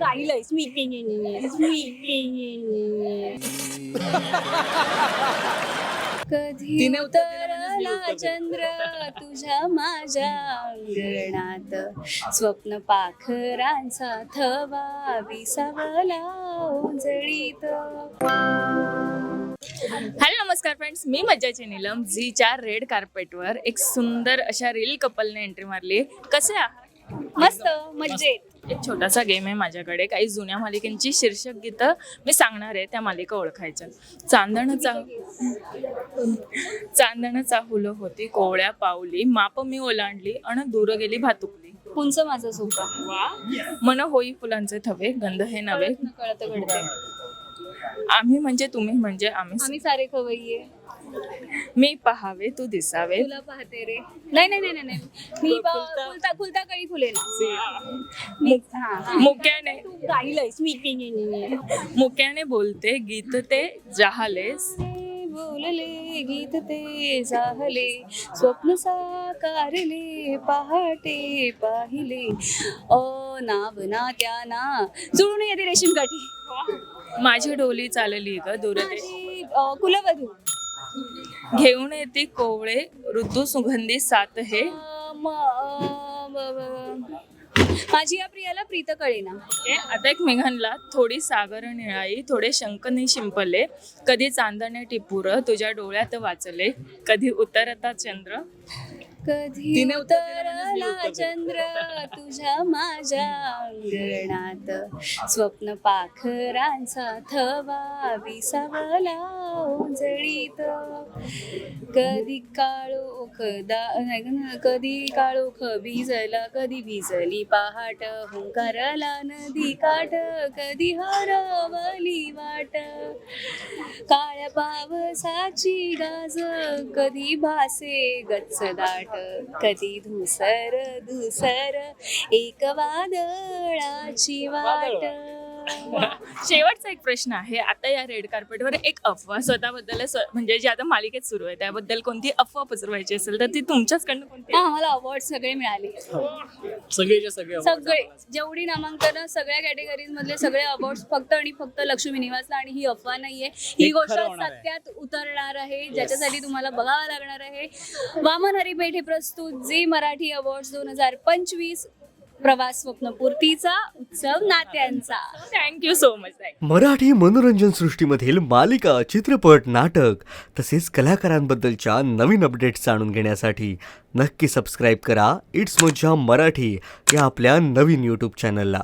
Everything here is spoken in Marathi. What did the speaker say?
गायलंय स्वीट कधी तिने उत्तर दिलं मी उतरला उत्तर. चंद्र तुझ्या माझ्या अंगणात स्वप्न पाखरांचा थवा विसावला उजळीत हॅलो नमस्कार फ्रेंड्स मी मज्जाची नीलम झीच्या रेड कार्पेटवर एक सुंदर अशा रील कपलने एंट्री मारली. कसे आहात? मस्त मज्जेत एक छोटासा गेम आहे माझ्याकडे. काही जुन्या मालिकांची शीर्षक गीतं मी सांगणार आहे त्या मालिका ओळखायच्या. चांदण चा चांदण चाहुलं होती कोवळ्या पावली माप मी ओलांडली अन दूर गेली भातुकली. पुंच माझं सोपा मन होई फुलांचे थवे गंध हे नवे. कळत घडते आम्ही म्हणजे तुम्ही म्हणजे आम्ही आम्ही सारे खवय्ये. मी पहावे तू दिसावे. तुला पाहते रे. नाही नाही नाही नाही, नाही मी ब- खुलता खुलता कळी खुले ना हा. मुक्याने तू गायलंय स्वीट मुक्याने बोलते गीत ते जहालेस बोलले गीत ते जाहले. स्वप्न साकारले पहाटे पाहिले. अ नाव ना त्या ना. जुळून येते रेशीम काठी. माझी डोली चालली ग माझी अ, कुलवधू. घेऊन येते कोवळे ऋतू सुगंधी सात हे. अ, म- अ, ब- ब- माझी या प्रियाला प्रीत कळेना. हे आता एक मेघनला थोडी सागर निळाई थोडे शंकनी शिंपले. कधी चांदणे टिपूर तुझ्या डोळ्यात वाचले. कधी उतरता चंद्र. कधी तिने उत्तर दिलं म्हणूनच मी उतरला उत्तर. चंद्र तुझ्या माझ्या अंगणात? स्वप्न पाखरांचा थवा विसावला उजळीत. कधी काळोख दा नाही ग ना, कधी काळोख भिजला कधी भिजली पहाट. हुंकारला नदी काठ कधी हरवली वाट. काळ्या पावसाची गाज कधी भासे गच्च दाट कधी धुसर धुसर एक वादळाची वाट. शेवटचा एक प्रश्न आहे आता या रेड कार्पेटवर एक अफवा स्वतःबद्दल स्व- म्हणजे जी आता मालिकेत सुरू आहे त्याबद्दल कोणती अफवा पसरवायची असेल तर ती तुमच्याचकडनं कोणती हा आम्हाला अवॉर्ड सगळे मिळाले. सगळेच्या सगळे सगळे जेवढी नामांकन सगळ्या कॅटेगरीज मधले सगळे अवॉर्ड फक्त आणि फक्त लक्ष्मी निवासला आणि ही अफवा नाहीये. ही हे गोष्ट खरं होणार आहे. सत्यात उतरणार आहे ज्याच्यासाठी तुम्हाला बघावं लागणार आहे. वामन हरिपेठ हे प्रस्तुत झी मराठी अवॉर्ड दोन हजार पंचवीस. प्रवास स्वप्नपूर्तीचा उत्सव नात्यांचा. Thank you so much Marathi मनोरंजन सृष्टीमधील मालिका चित्रपट नाटक तसेच कलाकारांबद्दलच्या नवीन अपडेट्स जाणून घेण्यासाठी नक्की सबस्क्राईब करा. इट्स मज्जा मराठी या आपल्या नवीन यूट्यूब चॅनलला